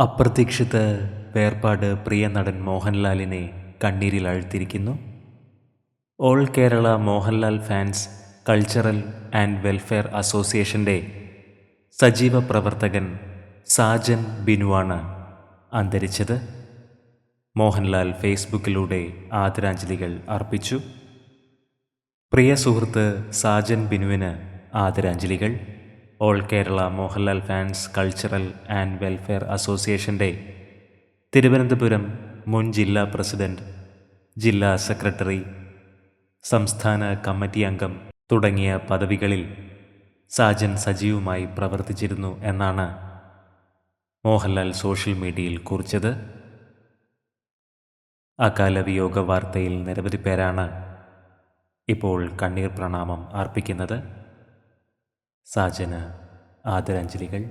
അപ്രതീക്ഷിത വേർപാട് പ്രിയ നടൻ മോഹൻലാലിനെ കണ്ണീരിൽ അഴുത്തിരിക്കുന്നു all Kerala Mohanlal fans cultural and welfare അസോസിയേഷന്റെ സജീവ പ്രവർത്തകൻ സാജൻ ബിനുവാണ് അന്തരിച്ചത്. മോഹൻലാൽ ഫേസ്ബുക്കിലൂടെ ആദരാഞ്ജലികൾ അർപ്പിച്ചു. പ്രിയ സുഹൃത്ത് സാജൻ ബിനുവിന് ആദരാഞ്ജലികൾ. All Kerala Mohanlal fans cultural and welfare അസോസിയേഷന്റെ തിരുവനന്തപുരം മുൻ ജില്ലാ പ്രസിഡന്റ് ജില്ലാ സെക്രട്ടറി സംസ്ഥാന കമ്മിറ്റി അംഗം തുടങ്ങിയ പദവികളിൽ സാജൻ സജീവമായി പ്രവർത്തിച്ചിരുന്നു എന്നാണ് മോഹൻലാൽ സോഷ്യൽ മീഡിയയിൽ കുറിച്ചത്. അകാല വിയോഗ വാർത്തയിൽ നിരവധി പേരാണ് ഇപ്പോൾ കണ്ണീർ പ്രണാമം അർപ്പിക്കുന്നത്. സാജന് ആദരാഞ്ജലികൾ